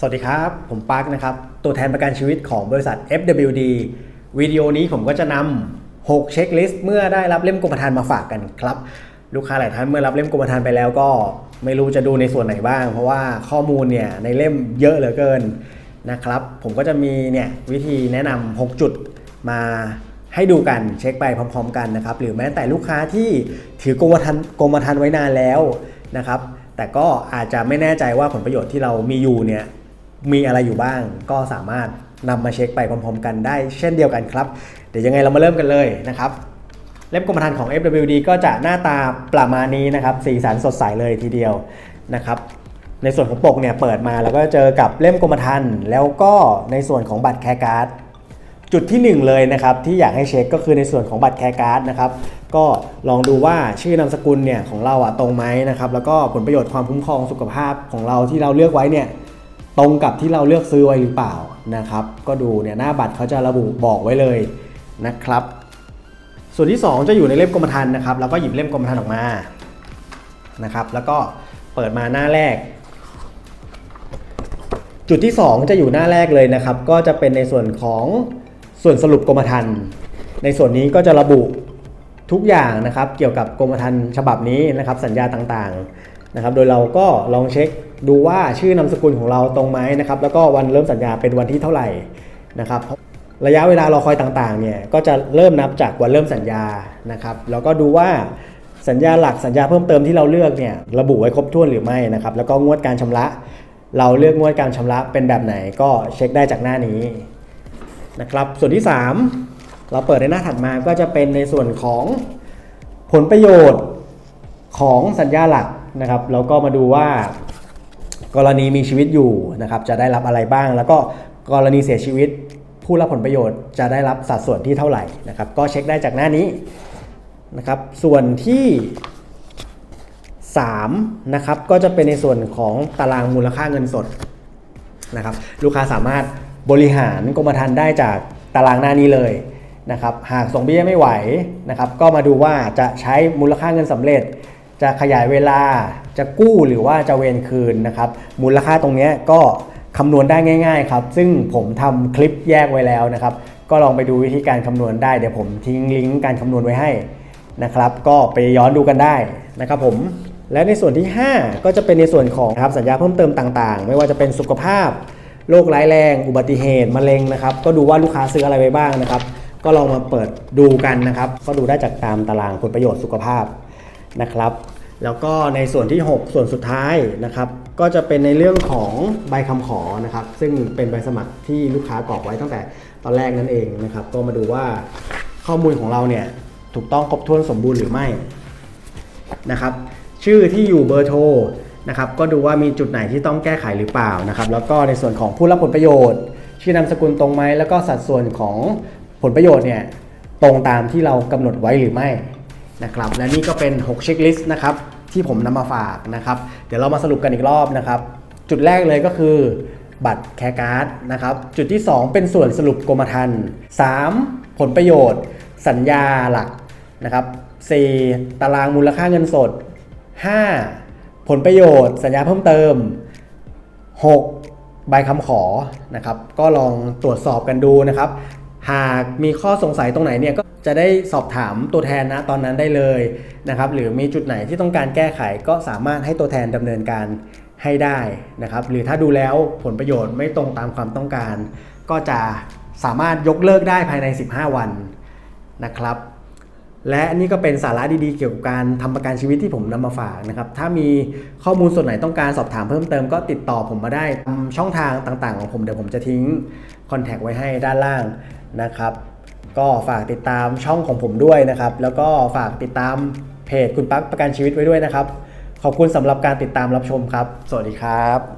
สวัสดีครับ ผมปาร์คนะครับ ตัวแทนประกันชีวิตของบริษัท FWD วิดีโอนี้ผมก็จะนำ6เช็คลิสต์เมื่อได้รับเล่มกรมธรรม์มาฝากกันครับ ลูกค้าหลายท่านเมื่อรับเล่มกรมธรรม์ไปแล้วก็ไม่รู้จะดูในส่วนไหนบ้าง เพราะว่าข้อมูลเนี่ยในเล่มเยอะเหลือเกินนะครับ ผมก็จะมีเนี่ยวิธีแนะนำ6จุดมาให้ดูกันเช็คไปพร้อม ๆ กันนะครับ หรือแม้แต่ลูกค้าที่ถือกรมธรรม์กรมธรรม์ไว้นานแล้วนะครับ แต่ก็อาจจะไม่แน่ใจว่าผลประโยชน์ที่เรามีอยู่เนี่ย มีอะไรอยู่บ้าง ก็สามารถนำมาเช็คไปพร้อมๆ กันได้ เช่นเดียวกันครับ เดี๋ยวยังไงเรามาเริ่มกันเลยนะครับ เล่มกรมธรรม์ของ FWD ก็จะหน้าตาประมาณนี้นะครับ สีสันสดใสเลยทีเดียวนะครับในส่วนของปกเนี่ยเปิดมาแล้วก็เจอกับเล่มกรมธรรม์แล้วก็ในส่วนของบัตรแคร์การ์ดจุดที่ 1 เลยนะครับที่อยากให้เช็คก็คือในส่วนของบัตรแคร์การ์ดนะครับก็ลองดูว่าชื่อนามสกุลเนี่ยของเราอะตรงไหมนะครับแล้วก็ผลประโยชน์ความคุ้มครองสุขภาพของเราที่เราเลือกไว้เนี่ย ตรงกับที่เราเลือกซื้อไว้หรือเปล่านะครับ ก็ดูเนี่ยหน้าบัตรเขาจะระบุบอกไว้เลยนะครับ ส่วนที่ 2 จะอยู่ในเล่มกรมธรรม์นะครับแล้วก็หยิบเล่มกรมธรรม์ออกมานะครับ แล้วก็เปิดมาหน้าแรก จุดที่ 2 จะอยู่หน้าแรกเลยนะครับ ก็จะเป็นในส่วนของส่วนสรุปกรมธรรม์ในส่วนนี้ก็จะระบุทุกอย่างนะครับ เกี่ยวกับกรมธรรม์ฉบับนี้นะครับ สัญญาต่างๆนะครับ โดยเราก็ลองเช็ค ดูว่าชื่อนามสกุลของเราตรงไหมนะครับแล้วก็วันเริ่มสัญญาเป็นวันที่เท่าไหร่นะครับระยะเวลารอคอยต่างๆเนี่ยก็จะเริ่มนับจากวันเริ่มสัญญานะครับแล้วก็ดูว่าสัญญาหลักสัญญาเพิ่มเติมที่เราเลือกเนี่ยระบุไว้ครบถ้วนหรือไม่นะครับแล้วก็งวดการชำระ เราเลือกงวดการชำระเป็นแบบไหนก็เช็คได้จากหน้านี้นะครับส่วนที่ 3 เราเปิดในหน้าถัดมาก็จะเป็นในส่วนของผลประโยชน์ของสัญญาหลักนะครับแล้วก็มาดูว่า กรณีมีชีวิตอยู่นะครับจะได้รับอะไรบ้าง แล้วก็กรณีเสียชีวิต ผู้รับผลประโยชน์จะได้รับสัดส่วนที่เท่าไหร่นะครับก็เช็คได้จากหน้านี้นะครับส่วนที่3นะครับก็จะเป็นในส่วนของตารางมูลค่าเงินสดนะครับลูกค้าสามารถบริหารกรมธรรม์ได้จากตารางหน้านี้เลยนะครับหากส่งเบี้ยไม่ไหวนะครับก็มาดูว่าจะใช้มูลค่าเงินสำเร็จ จะขยายเวลา จะกู้หรือว่าจะเวนคืนนะครับมูลค่าตรงนี้ก็คำนวณได้ง่าย ๆ ครับ ซึ่งผมทำคลิปแยกไว้แล้วนะครับ ก็ลองไปดูวิธีการคำนวณได้เดี๋ยวผมทิ้งลิงก์การคำนวณไว้ให้นะครับ ก็ไปย้อนดูกันได้นะครับผมและในส่วนที่ 5 ก็จะเป็นในส่วนของนะครับสัญญาเพิ่มเติมต่างๆ ไม่ว่าจะเป็นสุขภาพโรคร้ายแรง อุบัติเหตุมะเร็งนะครับ ก็ดูว่าลูกค้าซื้ออะไรไปบ้างนะครับ ก็ลองมาเปิดดูกันนะครับ ก็ดูได้จากตามตารางผลประโยชน์สุขภาพนะครับ แล้วก็ในส่วนที่ 6 ส่วนสุดท้ายนะครับก็จะเป็นในเรื่องของใบคำขอนะครับ ซึ่งเป็นใบสมัครที่ลูกค้ากรอกไว้ตั้งแต่ตอนแรกนั่นเองนะครับ ก็มาดูว่าข้อมูลของเราเนี่ยถูกต้องครบถ้วนสมบูรณ์หรือไม่นะครับ ชื่อที่อยู่เบอร์โทรนะครับก็ดูว่ามีจุดไหนที่ต้องแก้ไขหรือเปล่านะครับ แล้วก็ในส่วนของผู้รับผลประโยชน์ ชื่อนามสกุลตรงไหมแล้วก็สัดส่วนของผลประโยชน์เนี่ยตรงตามที่เรากำหนดไว้หรือไม่ นะครับและนี่ก็เป็น 6 เช็คลิสต์นะครับที่ผมนำมาฝากนะครับ เดี๋ยวเรามาสรุปกันอีกรอบนะครับ จุดแรกเลยก็คือ บัตรแคร์การ์ดนะครับ จุดที่ 2 เป็นส่วนสรุปกรมธรรม์3ผลประโยชน์ สัญญาหลักนะครับ 4. ตารางมูลค่าเงินสด 5. ผลประโยชน์ สัญญาเพิ่มเติม 6. ใบคำขอนะครับ ก็ลองตรวจสอบกันดูนะครับ หากมีข้อสงสัยตรงไหนเนี่ยก็จะได้สอบถามตัวแทนนะตอนนั้นได้เลยนะครับหรือมีจุดไหนที่ต้องการแก้ไขก็สามารถให้ตัวแทนดำเนินการให้ได้นะครับหรือถ้าดูแล้วผลประโยชน์ไม่ตรงตามความต้องการ ก็จะสามารถยกเลิกได้ภายใน 15 วันนะครับ และนี่ก็เป็นสาระดีๆเกี่ยวกับการทำประกันชีวิตที่ผมนำมาฝากนะครับ ถ้ามีข้อมูลส่วนไหนต้องการสอบถามเพิ่มเติมก็ติดต่อผมมาได้ตามช่องทางต่างๆของผมเดี๋ยวผมจะทิ้งคอนแทคไว้ให้ด้านล่างนะครับ ก็ฝากติดตามช่องของผมด้วยนะครับ แล้วก็ฝากติดตามเพจคุณปั๊กประกันชีวิตไว้ด้วยนะครับ ขอบคุณสำหรับการติดตามรับชมครับ สวัสดีครับ